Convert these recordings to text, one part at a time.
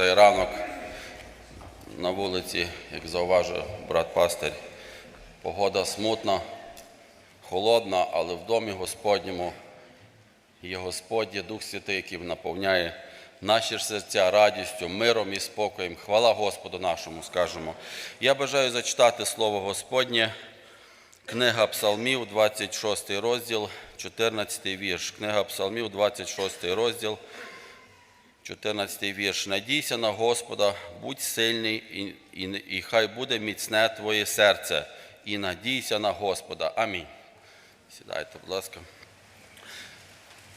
цей ранок на вулиці, як зауважив брат пастир, погода смутна, холодна, але в домі Господньому є Господь, є Дух Святий, який наповняє наші серця радістю, миром і спокоєм. Хвала Господу нашому, скажемо. Я бажаю зачитати Слово Господнє. Книга Псалмів, 26 розділ, 14 вірш. Книга Псалмів, 26 розділ, 14 вірш. Надійся на Господа, будь сильний, і, і, і хай буде міцне твоє серце, і надійся на Господа. Амінь. Сідайте, будь ласка.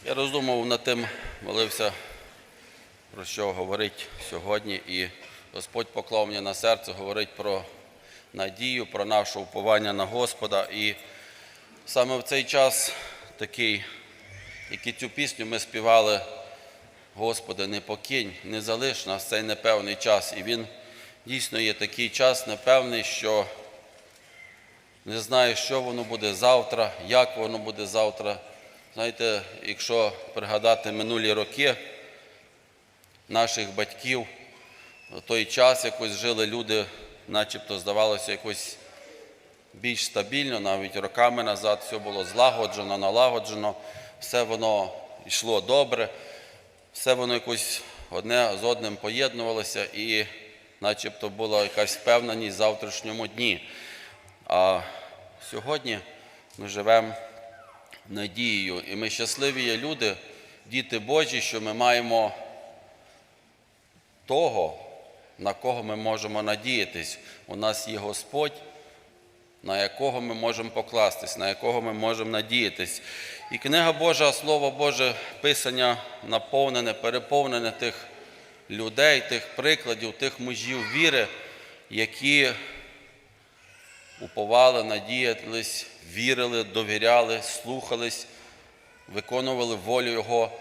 Я роздумав над тим, молився, про що говорить сьогодні, і Господь поклав мені на серце говорить про надію, про наше уповання на Господа. І саме в цей час такий, як і цю пісню ми співали, Господи, не покинь, не залиш нас цей непевний час. І він дійсно є такий час непевний, що не знає, що воно буде завтра, як воно буде завтра. Знаєте, якщо пригадати минулі роки наших батьків, той час якось жили люди, начебто здавалося, якось більш стабільно, навіть роками назад все було злагоджено, налагоджено, все воно йшло добре, все воно якось одне з одним поєднувалося і начебто була якась впевненість в завтрашньому дні. А сьогодні ми живемо надією, і ми щасливі є люди, діти Божі, що ми маємо того, на кого ми можемо надіятись. У нас є Господь, на якого ми можемо покластись, на якого ми можемо надіятись. І книга Божа, Слово Боже, Писання наповнене, переповнене тих людей, тих прикладів, тих мужів віри, які уповали, надіялись, вірили, довіряли, слухались, виконували волю Його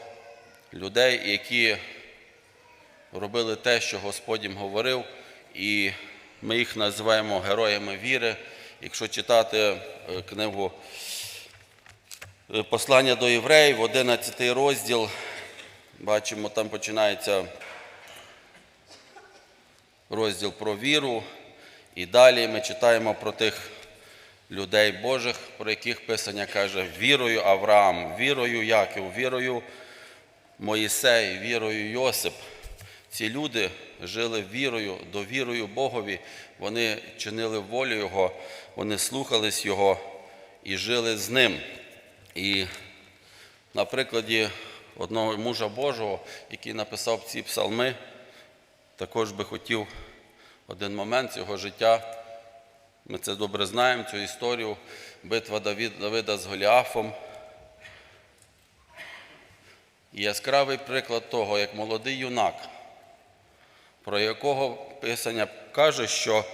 людей, які робили те, що Господь їм говорив, і ми їх називаємо героями віри. Якщо читати е, книгу е, Послання до євреїв, 11 розділ, бачимо, там починається розділ про віру, і далі ми читаємо про тих людей Божих, про яких Писання каже, вірою Авраам, вірою Яків, вірою Моїсей, вірою Йосип. Ці люди жили вірою, довірою Богові, вони чинили волю Його, вони слухались Його і жили з ним. І на прикладі одного мужа Божого, який написав ці псалми, також би хотів один момент цього життя. Ми це добре знаємо, цю історію, битва Давида з Голіафом. І яскравий приклад того, як молодий юнак, про якого Писання каже, що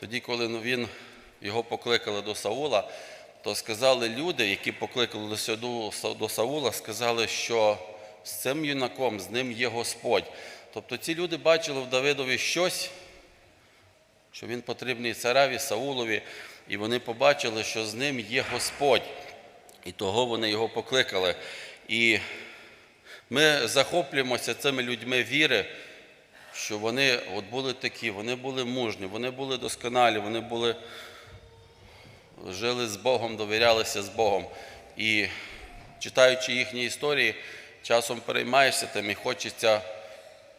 тоді, коли він, його покликали до Саула, то сказали люди, які покликали до Саула, сказали, що з цим юнаком, з ним є Господь. Тобто ці люди бачили в Давидові щось, що він потрібний цареві Саулові, і вони побачили, що з ним є Господь. І того вони його покликали. І ми захоплюємося цими людьми віри, що вони от були такі, вони були мужні, вони були досконалі, вони були, жили з Богом, довірялися з Богом. І читаючи їхні історії, часом переймаєшся тим і хочеться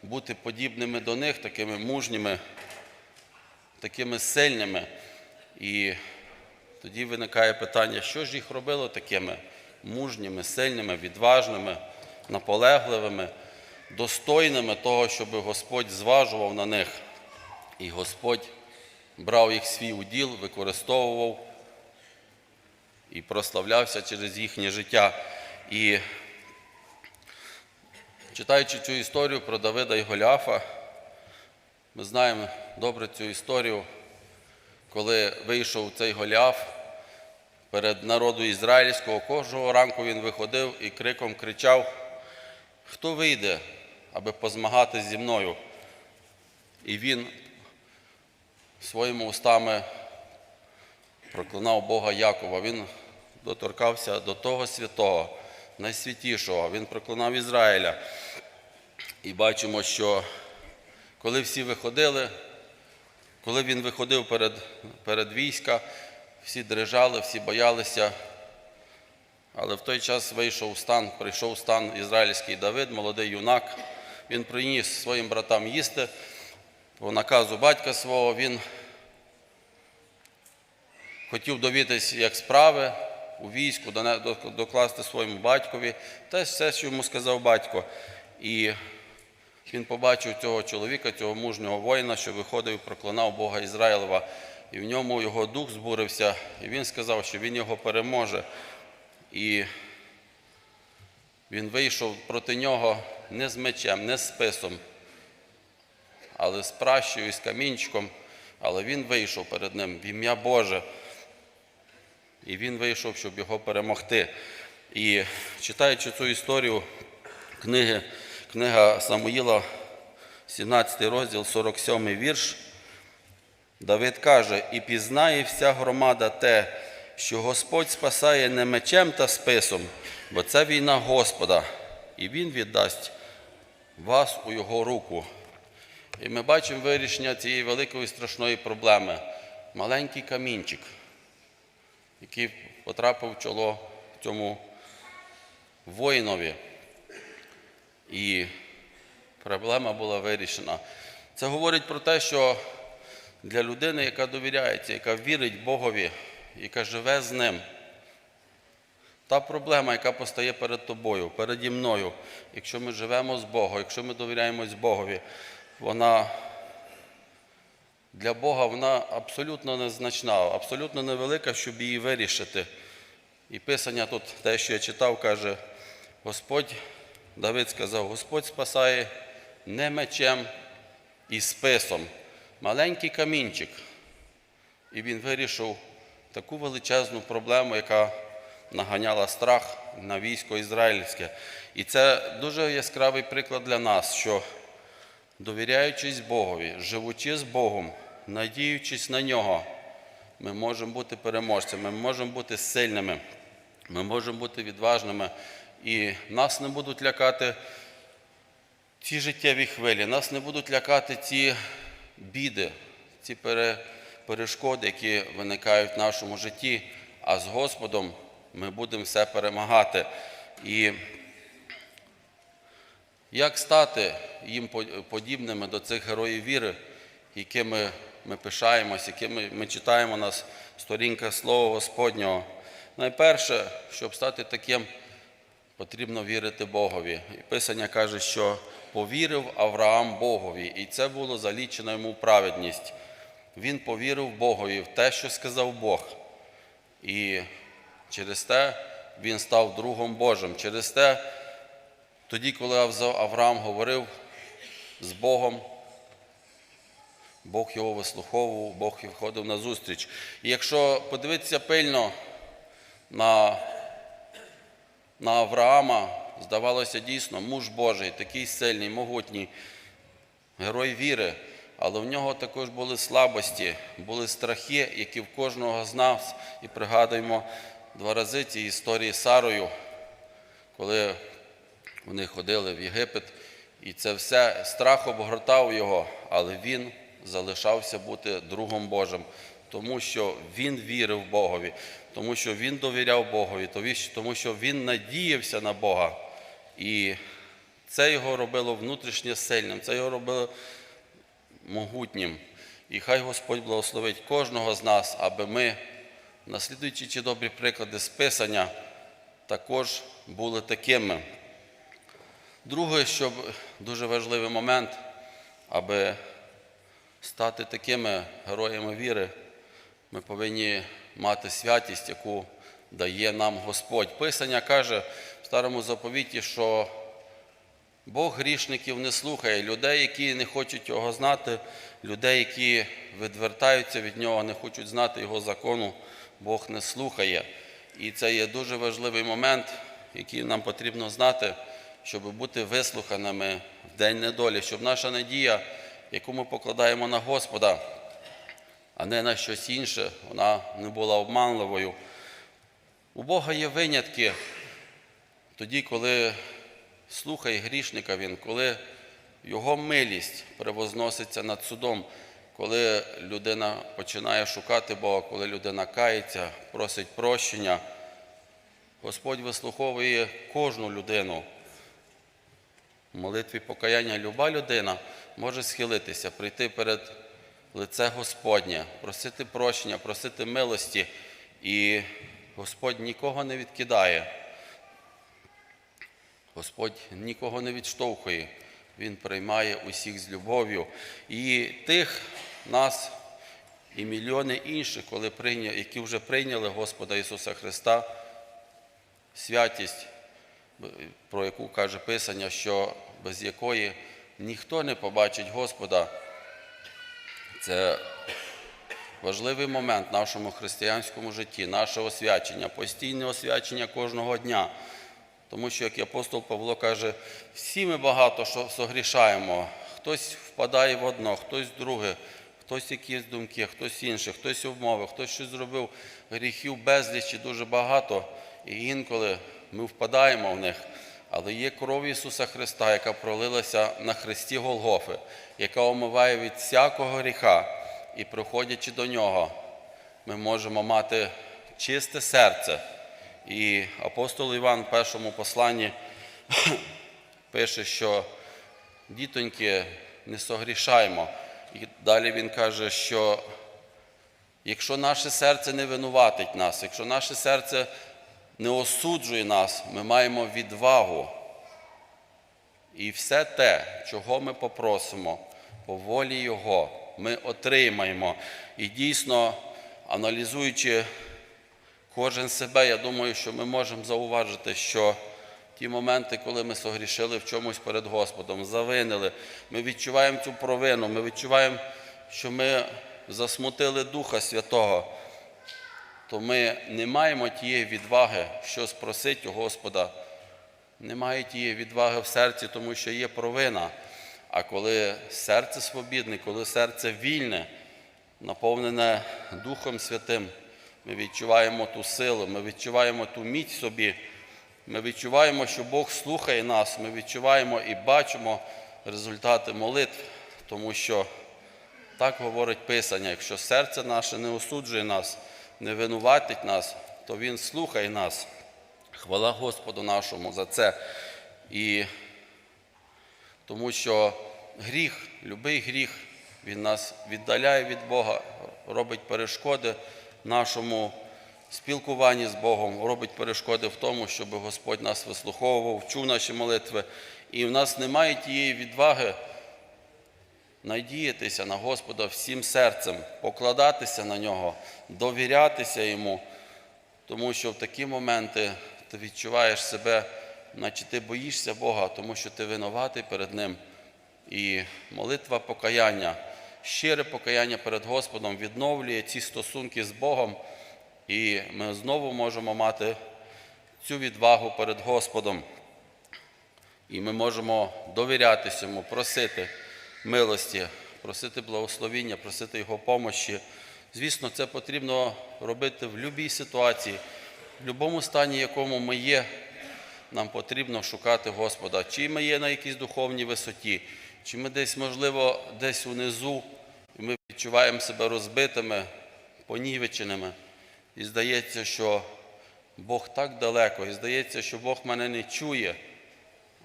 бути подібними до них, такими мужніми, такими сильними. І тоді виникає питання, що ж їх робило такими мужніми, сильними, відважними, наполегливими, достойними того, щоб Господь зважував на них. І Господь брав їх свій уділ, використовував і прославлявся через їхнє життя. І читаючи цю історію про Давида і Голіафа, ми знаємо добре цю історію, коли вийшов цей Голіаф перед народу ізраїльського, кожного ранку він виходив і криком кричав, хто вийде, аби позмагати зі мною. І він своїми устами проклинав Бога Якова. Він доторкався до того святого, найсвятішого. Він проклинав Ізраїля. І бачимо, що коли всі виходили, коли він виходив перед, перед війська, всі дрижали, всі боялися. Але в той час вийшов стан, прийшов стан ізраїльський Давид, молодий юнак. Він приніс своїм братам їсти. По наказу батька свого він хотів довідатися, як справи у війську, докласти своєму батькові, те все, що йому сказав батько. І він побачив цього чоловіка, цього мужнього воїна, що виходив і проклинав Бога Ізраїлева. І в ньому його дух збурився, і він сказав, що він його переможе. І він вийшов проти нього не з мечем, не з списом, але з пращею і з камінчиком. Але він вийшов перед ним в ім'я Боже. І він вийшов, щоб його перемогти. І читаючи цю історію книги, книга Самуїла, 17 розділ, 47 вірш, Давид каже: І пізнає вся громада те, що Господь спасає не мечем та списом, бо це війна Господа, і Він віддасть вас у його руку. І ми бачимо вирішення цієї великої страшної проблеми. Маленький камінчик, який потрапив в чоло цьому воїнові. І проблема була вирішена. Це говорить про те, що для людини, яка довіряється, яка вірить Богові, яка живе з ним, та проблема, яка постає перед тобою, переді мною, якщо ми живемо з Богом, якщо ми довіряємось Богові, вона для Бога вона абсолютно незначна, абсолютно невелика, щоб її вирішити. І Писання тут, те, що я читав, каже, Господь, Давид сказав, Господь спасає не мечем і списом, маленький камінчик. І він вирішив таку величезну проблему, яка наганяла страх на військо ізраїльське. І це дуже яскравий приклад для нас, що довіряючись Богові, живучи з Богом, надіючись на нього, ми можемо бути переможцями, ми можемо бути сильними, ми можемо бути відважними, і нас не будуть лякати ці життєві хвилі, нас не будуть лякати ці біди, ці перешкоди, які виникають в нашому житті, а з Господом ми будемо все перемагати. І як стати їм подібними до цих героїв віри, якими ми пишаємось, якими ми читаємо на сторінках Слова Господнього? Найперше, щоб стати таким, потрібно вірити Богові. І Писання каже, що повірив Авраам Богові, і це було залічено йому праведність. Він повірив Богові в те, що сказав Бог. І через те він став другом Божим. Через те, тоді, коли Авраам говорив з Богом, Бог його вислуховував, Бог і входив на зустріч. І якщо подивитися пильно на, на Авраама, здавалося дійсно, муж Божий, такий сильний, могутній, герой віри, але в нього також були слабості, були страхи, які в кожного з нас. І пригадуємо два рази ці історії з Сарою, коли вони ходили в Єгипет, і це все страх обгортав його, але він залишався бути другом Божим, тому що він вірив Богові, тому що він довіряв Богові, тому що він надіявся на Бога. І це його робило внутрішньо сильним, це його робило могутнім. І хай Господь благословить кожного з нас, аби ми, наслідуючи ці добрі приклади з Писання, також були такими. Друге, що дуже важливий момент, аби стати такими героями віри, ми повинні мати святість, яку дає нам Господь. Писання каже в старому заповіті, що Бог грішників не слухає, людей, які не хочуть його знати, людей, які відвертаються від нього, не хочуть знати його закону, Бог не слухає. І це є дуже важливий момент, який нам потрібно знати, щоб бути вислуханими в день недолі, щоб наша надія, яку ми покладаємо на Господа, а не на щось інше, вона не була обманливою. У Бога є винятки тоді, коли слухає грішника він, коли Його милість превозноситься над судом, коли людина починає шукати Бога, коли людина кається, просить прощення. Господь вислуховує кожну людину. В молитві покаяння люба людина може схилитися, прийти перед лице Господнє, просити прощення, просити милості, і Господь нікого не відкидає. Господь нікого не відштовхує, Він приймає усіх з любов'ю. І тих нас і мільйони інших, коли прийня... які вже прийняли Господа Ісуса Христа, святість, про яку каже Писання, що без якої ніхто не побачить Господа. Це важливий момент в нашому християнському житті, наше освячення, постійне освячення кожного дня. Тому що, як апостол Павло каже, всі ми багато що согрішаємо. Хтось впадає в одно, хтось в друге, хтось якісь думки, хтось інше, хтось умови, хтось щось зробив, гріхів безліч і дуже багато. І інколи ми впадаємо в них. Але є кров Ісуса Христа, яка пролилася на хресті Голгофи, яка омиває від всякого гріха. І приходячи до Нього, ми можемо мати чисте серце. І апостол Іван в першому посланні пише, що дітоньки не согрішаємо. І далі він каже, що якщо наше серце не винуватить нас, якщо наше серце не осуджує нас, ми маємо відвагу. І все те, чого ми попросимо по волі Його, ми отримаємо. І дійсно, аналізуючи кожен себе, я думаю, що ми можемо зауважити, що ті моменти, коли ми согрішили в чомусь перед Господом, завинили, ми відчуваємо цю провину, ми відчуваємо, що ми засмутили Духа Святого, то ми не маємо тієї відваги, що спросить у Господа. Немає тієї відваги в серці, тому що є провина. А коли серце свобідне, коли серце вільне, наповнене Духом Святим, ми відчуваємо ту силу, ми відчуваємо ту міць собі, ми відчуваємо, що Бог слухає нас, ми відчуваємо і бачимо результати молитв, тому що так говорить Писання, якщо серце наше не осуджує нас, не винуватить нас, то Він слухає нас. Хвала Господу нашому за це. І тому що гріх, любий гріх, він нас віддаляє від Бога, робить перешкоди нашому спілкуванні з Богом, робить перешкоди в тому, щоб Господь нас вислуховував, чув наші молитви. І в нас немає тієї відваги надіятися на Господа всім серцем, покладатися на нього, довірятися йому, тому що в такі моменти ти відчуваєш себе, наче ти боїшся Бога, тому що ти винуватий перед Ним. І молитва покаяння, щире покаяння перед Господом відновлює ці стосунки з Богом, і ми знову можемо мати цю відвагу перед Господом. І ми можемо довірятися йому, просити милості, просити благословіння, просити Його помощі. Звісно, це потрібно робити в будь-якій ситуації, в будь-якому стані, якому ми є, нам потрібно шукати Господа. Чи ми є на якійсь духовній висоті, чи ми десь, можливо, десь унизу, і ми відчуваємо себе розбитими, понівеченими. І здається, що Бог так далеко, і здається, що Бог мене не чує.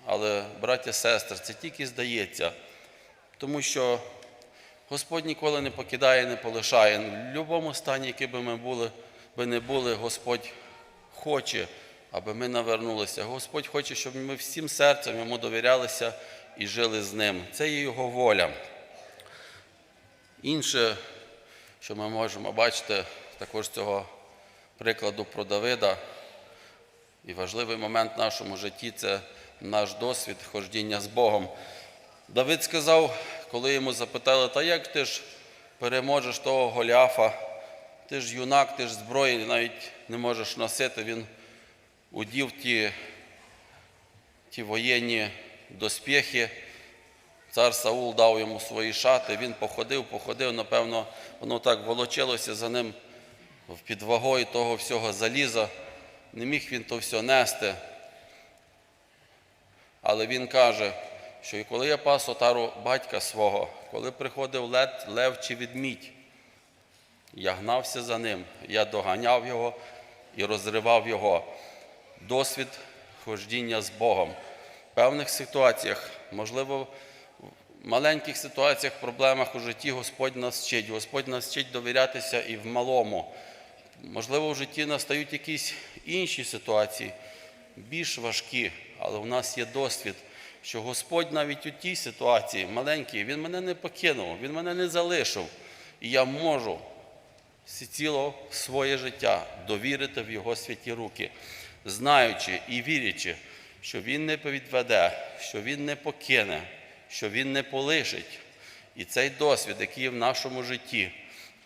Але, браття, сестри, це тільки здається, тому що Господь ніколи не покидає, не полишає. В будь-якому стані, який би ми були, би не були, Господь хоче, аби ми навернулися. Господь хоче, щоб ми всім серцем йому довірялися і жили з ним. Це є Його воля. Інше, що ми можемо бачити, також цього прикладу про Давида, і важливий момент в нашому житті це наш досвід хождіння з Богом. Давид сказав, коли йому запитали, та як ти ж переможеш того Голіафа, ти ж юнак, ти ж зброї навіть не можеш носити. Він удів ті, ті воєнні доспіхи. Цар Саул дав йому свої шати, він походив, походив, напевно, воно так волочилося за ним під вагою того всього заліза. Не міг він то все нести. Але він каже, що і коли я пас отару батька свого, коли приходив лев, лев чи ведмідь, я гнався за ним, я доганяв його і розривав його. Досвід хождіння з Богом. В певних ситуаціях, можливо, в маленьких ситуаціях, проблемах у житті Господь нас вчить. Господь нас вчить довірятися і в малому. Можливо, в житті настають якісь інші ситуації, більш важкі, але в нас є досвід, що Господь навіть у тій ситуації, маленькій, Він мене не покинув, Він мене не залишив. І я можу всеціло своє життя довірити в Його святі руки, знаючи і вірячи, що Він не підведе, що Він не покине, що Він не полишить. І цей досвід, який є в нашому житті,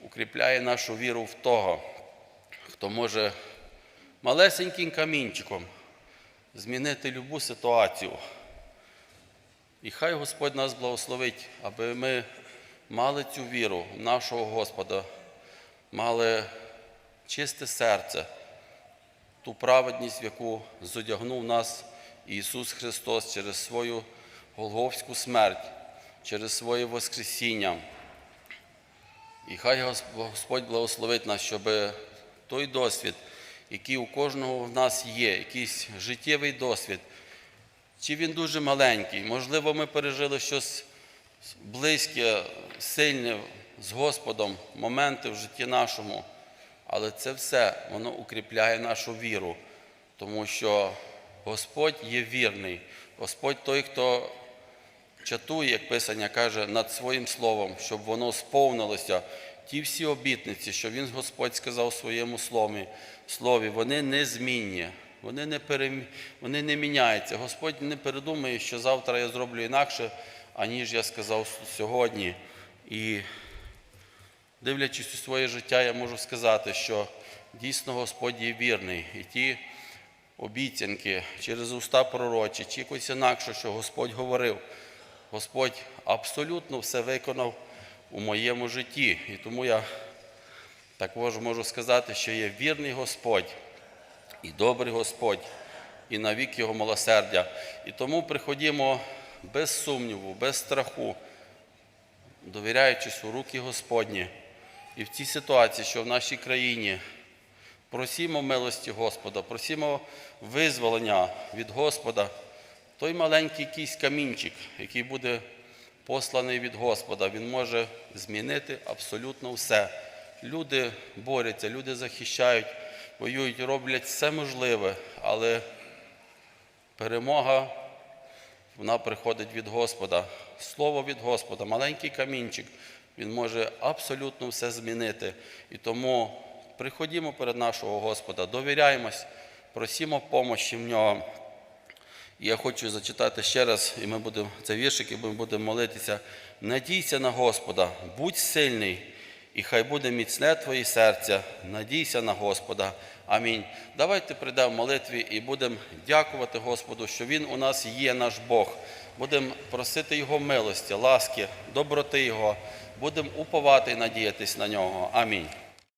укріпляє нашу віру в того, хто може малесеньким камінчиком змінити любу ситуацію. І хай Господь нас благословить, аби ми мали цю віру в нашого Господа, мали чисте серце, ту праведність, яку зодягнув нас Ісус Христос через свою Голговську смерть, через своє Воскресіння. І хай Господь благословить нас, щоб той досвід, який у кожного в нас є, якийсь життєвий досвід, чи він дуже маленький, можливо, ми пережили щось близьке, сильне з Господом, моменти в житті нашому, але це все воно укріпляє нашу віру, тому що Господь є вірний, Господь той, хто чатує, як Писання каже, над своїм словом, щоб воно сповнилося. Ті всі обітниці, що Він Господь сказав у своєму слові, слові вони незмінні, вони не, перем... вони не міняються. Господь не передумає, що завтра я зроблю інакше, аніж я сказав сьогодні. І дивлячись у своє життя, я можу сказати, що дійсно Господь є вірний. І ті обіцянки через уста пророчі, чи якось інакше, що Господь говорив, Господь абсолютно все виконав у моєму житті. І тому я також можу сказати, що є вірний Господь і добрий Господь, і навік Його милосердя. І тому приходімо без сумніву, без страху, довіряючись у руки Господні. І в цій ситуації, що в нашій країні, просімо милості Господа, просімо визволення від Господа, той маленький якийсь камінчик, який буде посланий від Господа, він може змінити абсолютно все. Люди борються, люди захищають, воюють, роблять все можливе, але перемога вона приходить від Господа. Слово від Господа, маленький камінчик, він може абсолютно все змінити. І тому приходімо перед нашого Господа, довіряємось, просімо помощі в нього. Я хочу зачитати ще раз, і ми будемо це віршик, і ми будемо молитися. Надійся на Господа, будь сильний, і хай буде міцне твоє серце. Надійся на Господа. Амінь. Давайте прийдемо в молитві і будемо дякувати Господу, що Він у нас є наш Бог. Будемо просити Його милості, ласки, доброти Його. Будемо уповати і надіятись на нього. Амінь.